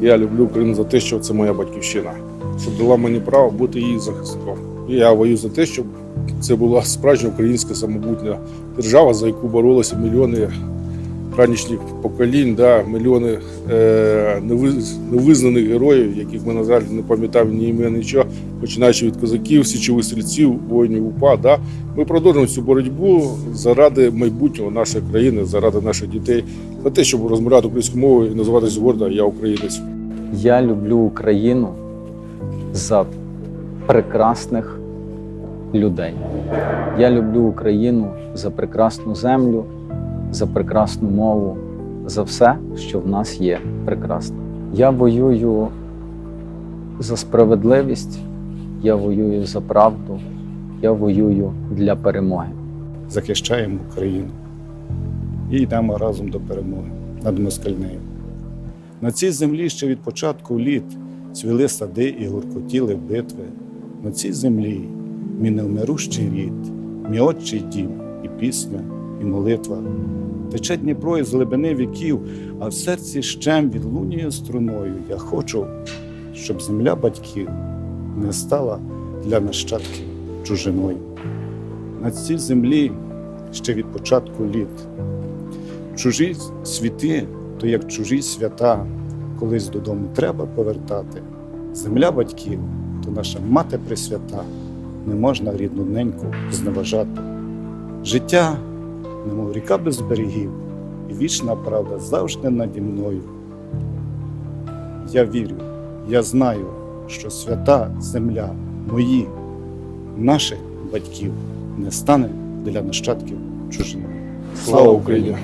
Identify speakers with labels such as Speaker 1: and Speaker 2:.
Speaker 1: Я люблю Україну за те, що це моя батьківщина, що дала мені право бути її захисником. І я воюю за те, щоб це була справжня українська самобутня держава, за яку боролися мільйони ранішніх поколінь, да, мільйони е, невизнаних героїв, яких ми, на жаль, не пам'ятаємо ні ім'я, нічого, починаючи від козаків, січових стрільців, воїнів УПА. Да. Ми продовжуємо цю боротьбу заради майбутнього нашої країни, заради наших дітей, за те, щоб розмовляти українською мовою і називатися гордо Я українець.
Speaker 2: Я люблю Україну за прекрасних людей. Я люблю Україну за прекрасну землю, за прекрасну мову, за все, що в нас є прекрасне. Я воюю за справедливість, я воюю за правду, я воюю для перемоги.
Speaker 3: захищаємо Україну і йдемо разом до перемоги над москальнею. На цій землі ще від початку літ цвіли сади і гуркотіли битви. На цій землі мій невмирущий рід, мій отчий дім, і пісня, і молитва. Тече Дніпро із глибини віків, а в серці щем відлунює струною. Я хочу, щоб земля батьків не стала для нащадків чужиною на цій землі ще від початку літ. Чужі світи, то як чужі свята, колись додому треба повертати. Земля батьків то наша мати пресвята, не можна рідну неньку зневажати. Життя, немов ріка без берегів, і вічна правда завжди наді мною. Я вірю, я знаю, що свята земля мої, наших батьків не стане для нащадків чужиною.
Speaker 1: Слава Україні!